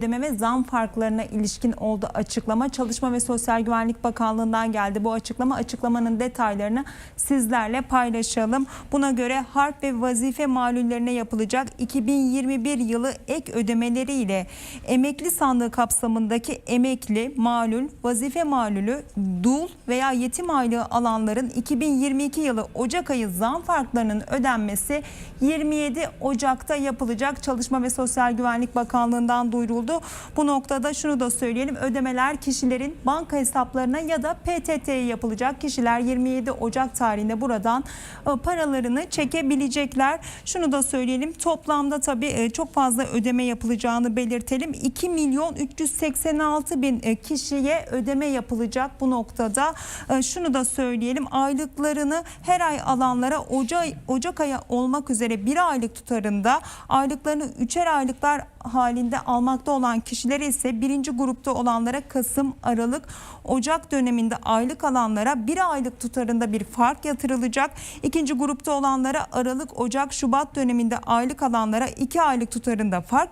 ödeme ve zam farklarına ilişkin oldu açıklama. Çalışma ve Sosyal Güvenlik Bakanlığı'ndan geldi bu açıklama. Açıklamanın detaylarını sizlerle paylaşalım. Buna göre harp ve vazife malullerine yapılacak 2021 yılı ek ödemeleriyle emekli sandığı kapsamındaki emekli, malul, vazife malulü, dul veya yetim aylığı alanların 2022 yılı Ocak ayı zam farklarının ödenmesi 27 Ocak'ta yapılacak. Çalışma ve Sosyal Güvenlik Bakanlığı'ndan duyuruldu. Bu noktada şunu da söyleyelim. Ödemeler kişilerin banka hesaplarına ya da PTT'ye yapılacak. Kişiler 27 Ocak tarihinde buradan e, paralarını çekebilecekler. Şunu da söyleyelim. Toplamda tabii e, çok fazla ödeme yapılacağını belirtelim. 2 milyon 386 bin e, kişiye ödeme yapılacak bu noktada. E, Şunu da söyleyelim. Aylıklarını her ay alanlara Ocak, Ocak ayı olmak üzere bir aylık tutarında aylıklarını üçer aylıklar halinde almakta olan kişilere ise birinci grupta olanlara Kasım, Aralık, Ocak döneminde aylık alanlara bir aylık tutarında bir fark yatırılacak. İkinci grupta olanlara Aralık, Ocak, Şubat döneminde aylık alanlara iki aylık tutarında fark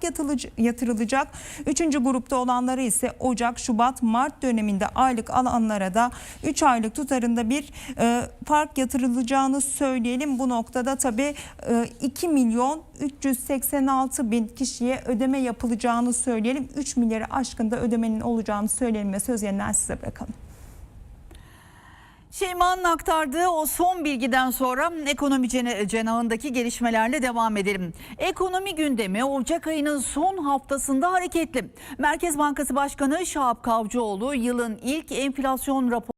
yatırılacak. Üçüncü grupta olanlara ise Ocak, Şubat, Mart döneminde aylık alanlara da 3 aylık tutarında bir e, fark yatırılacağını söyleyelim. Bu noktada tabii e, 2 milyon 386 bin kişiye ödeme yapılacağını söyleyelim. 3 milyarı aşkında ödemenin olacağını söyleyelim ve söz yeniden size bırakalım. Şeyma'nın aktardığı o son bilgiden sonra ekonomi cenahındaki gelişmelerle devam edelim. Ekonomi gündemi Ocak ayının son haftasında hareketli. Merkez Bankası Başkanı Şahap Kavcıoğlu yılın ilk enflasyon raporu